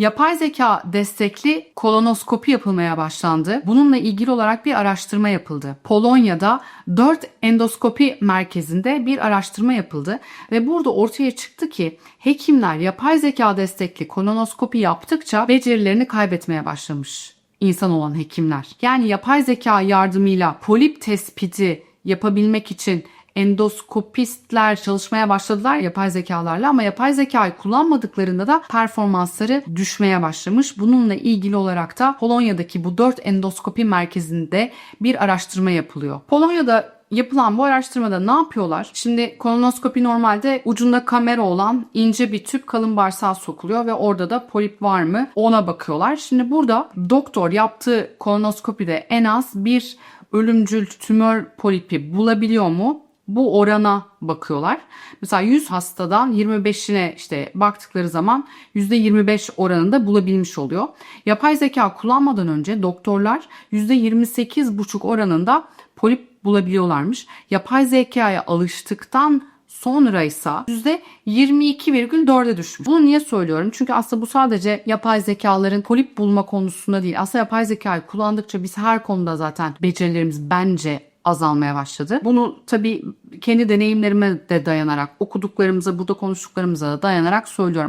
Yapay zeka destekli kolonoskopi yapılmaya başlandı. Bununla ilgili olarak bir araştırma yapıldı. Polonya'da 4 endoskopi merkezinde bir araştırma yapıldı ve burada ortaya çıktı ki hekimler yapay zeka destekli kolonoskopi yaptıkça becerilerini kaybetmeye başlamış insan olan hekimler. Yani yapay zeka yardımıyla polip tespiti yapabilmek için endoskopistler çalışmaya başladılar yapay zekalarla ama yapay zekayı kullanmadıklarında da performansları düşmeye başlamış. Bununla ilgili olarak da Polonya'daki bu 4 endoskopi merkezinde bir araştırma yapılıyor. Polonya'da yapılan bu araştırmada ne yapıyorlar? Şimdi kolonoskopi normalde ucunda kamera olan ince bir tüp kalın bağırsağa sokuluyor ve orada da polip var mı ona bakıyorlar. Şimdi burada doktor yaptığı kolonoskopide en az bir ölümcül tümör polipi bulabiliyor mu? Bu orana bakıyorlar. Mesela 100 hastadan 25'ine işte baktıkları zaman %25 oranında bulabilmiş oluyor. Yapay zeka kullanmadan önce doktorlar %28,5 oranında polip bulabiliyorlarmış. Yapay zekaya alıştıktan sonra ise %22,4'e düşmüş. Bunu niye söylüyorum? Çünkü aslında bu sadece yapay zekaların polip bulma konusunda değil. Aslında yapay zekayı kullandıkça biz her konuda zaten becerilerimiz bence azalmaya başladı. Bunu tabii kendi deneyimlerime de dayanarak, okuduklarımıza, burada konuştuklarımıza da dayanarak söylüyorum.